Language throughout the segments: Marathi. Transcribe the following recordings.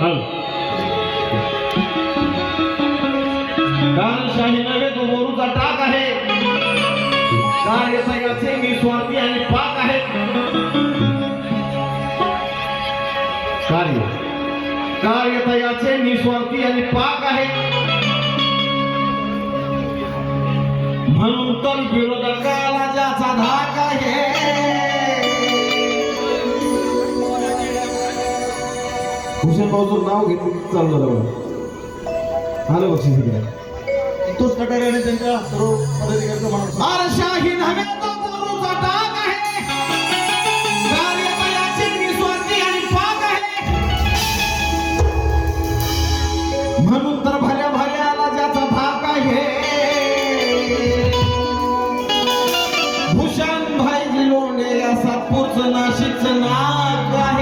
हल शाही नव्हे तो मोरूचा टाक आहे. कार्यसयाचे निस्वार्थी आणि पाक आहेत कार्य. कार्यतयाचे निस्वार्थी आणि पाक आहे. म्हणून तर विरोधकाला भूषण भाऊचं नाव घेतलं चालू झालं आलं बक्षीस इकडे. तोच कटाऱ्याने त्यांच्या सर्व पदाधिकाऱ्यांचा माणूस आरशाही नव्हे तो आहे. निस्वार्थी आणि पाक आहे. म्हणून तर भल्या भल्याला ज्याचा भाग आहे. भूषण भाई लोणे असा सातपूरचं नाशिकचं नाग आहे.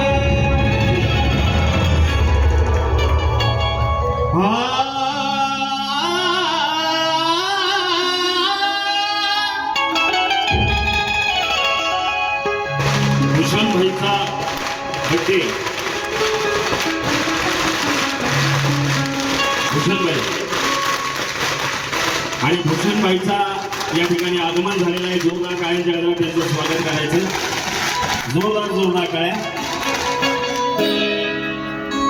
भूषण भाईचा बड्डे आणि भूषण भाईचा या ठिकाणी आगमन झालेलं आहे. जोरदार काळ्यांच्या गजरात त्यांचं स्वागत करायचं. जोरदार जोरदार काळ्या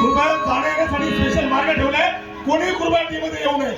कृपया जाण्यासाठी स्पेशल मार्ग ठेवला कोणी कुर्बानीमध्ये येऊ नये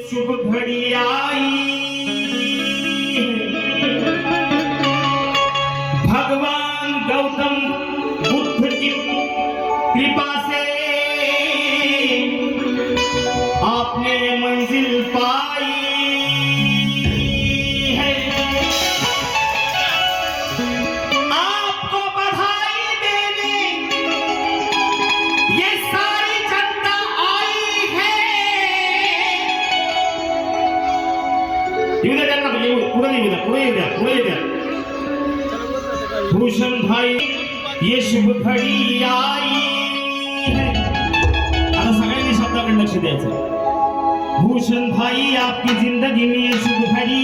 शुभ घड़ी आई. त्यांना येऊ पुढे येऊ द्या पुढे येऊ द्या पुढे येऊ द्या भूषण भाई ये शुभ घड़ी आई है आता सगळ्यांनी शब्दाकडे लक्ष द्यायचं भूषण भाई आपकी जिंदगी में ये शुभ घड़ी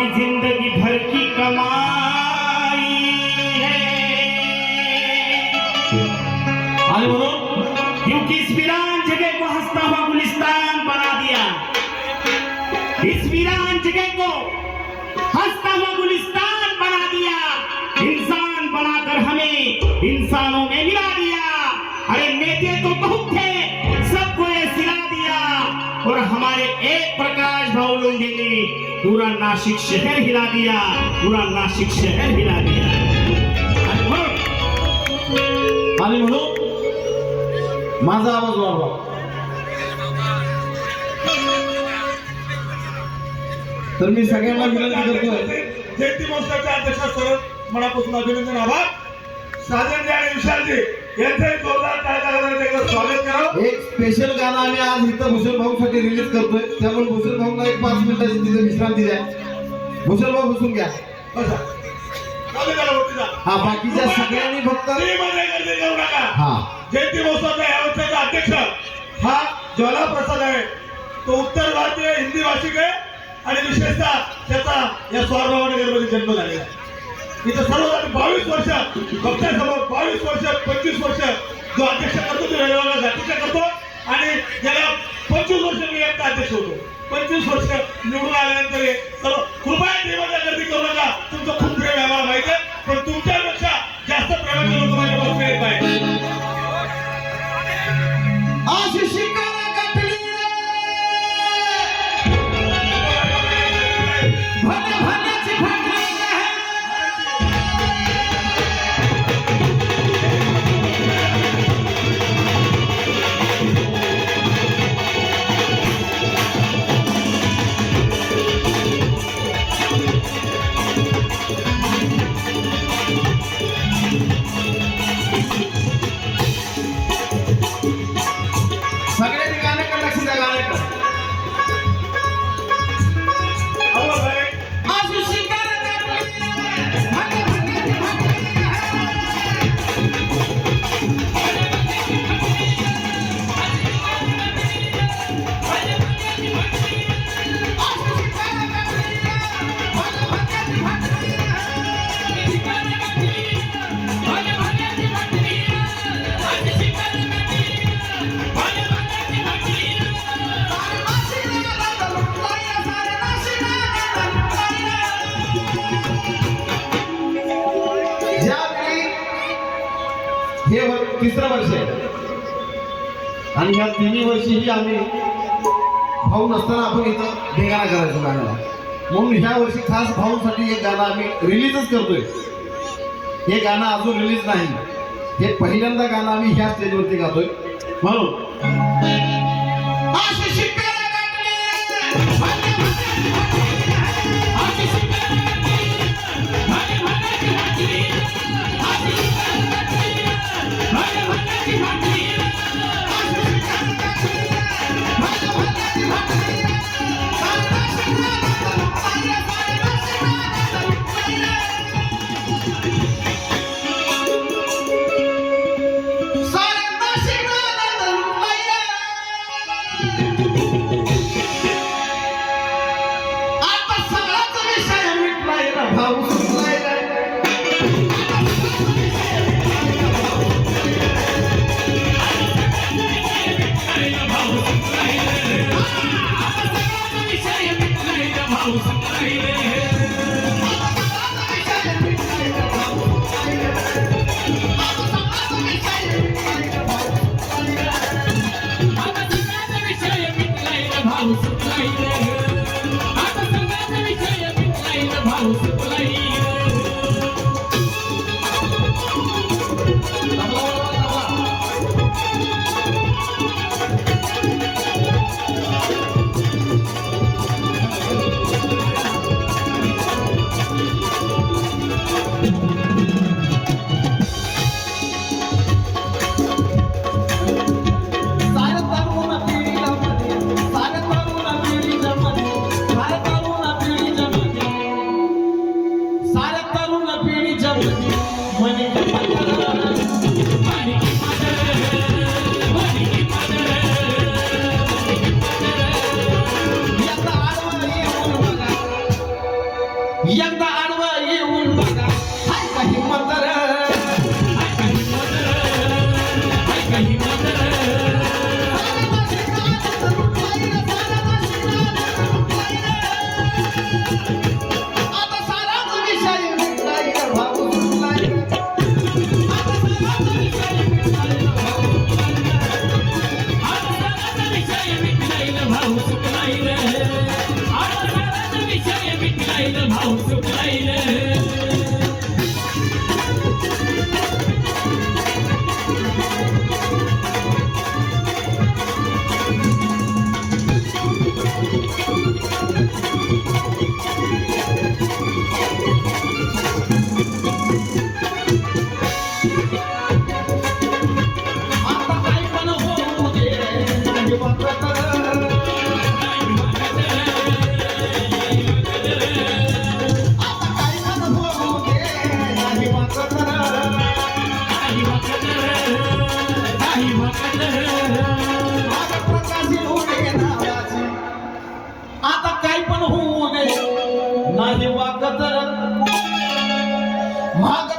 आपकी ज़िंदगी भर की कमाई है। क्योंकि इस वीरान जगह को हंसता हुआ गुलिस्तान बना दिया। इस वीरान जगह को हंसता हुआ गुलिस्तान बना दिया। इंसान बनाकर हमें इंसानों में मिला दिया। अरे नेते तो बहुत थे। और हमारे एक प्रकाश भाव लोंगे ने पूरा नासिक शहर हिला दिया पूरा नासिक शहर हिला दिया। आणि म्हणून माझा आवाज वाढवा. तर मी सगळ्यांना विनंती करतोय जयंती महोत्सवाच्या अध्यक्ष सर मनापासून अभिनंदन आभार. साजनजी आणि विशालजी. जोरदार टाळ्या स्वागत एक स्पेशल गाणं आम्ही आज इथं भूषण भाऊ साठी रिलीज करतोय. त्यामुळे भूषण भाऊला एक पाच मिनिटाची तिथे विश्रांती द्या. भूषण भाऊ बसून घ्या. बसा. हा बाकीच्या सगळ्यांनी फक्त हा. जयंती महोत्सवाचा या वर्षाचा अध्यक्ष हा ज्वाला प्रसाद आहे. तो उत्तर भारतीय हिंदी भाषिक आहे आणि विशेषतः त्याचा या स्वारभावनगरमध्ये जन्म झालेला आहे. इथं सर्व बावीस वर्ष पक्षासमोर बावीस वर्ष पंचवीस वर्ष जो अध्यक्ष करतो तो वेगवेगळ्या जातीचा करतो आणि ज्याला पंचवीस वर्ष मी एकटा अध्यक्ष होतो. पंचवीस वर्ष निवडून आल्यानंतर हे सर्व कृपया देवाच्या गर्दी करू नका. तुमचं खूप प्रेम आहे माहिती आहे. पण तुमच्या हे तिसरं वर्ष आहे. आणि ह्या तिन्ही वर्षीही आम्ही भाऊ नसताना आपण इथं ढेगाणा करायचो गाण्याला. म्हणून ह्या वर्षी खास भाऊसाठी एक गाणं आम्ही रिलीजच करतोय. हे गाणं अजून रिलीज नाही. हे पहिल्यांदा गाणं आम्ही ह्या स्टेजवरती गातोय. म्हणून 아, ಮಾಗ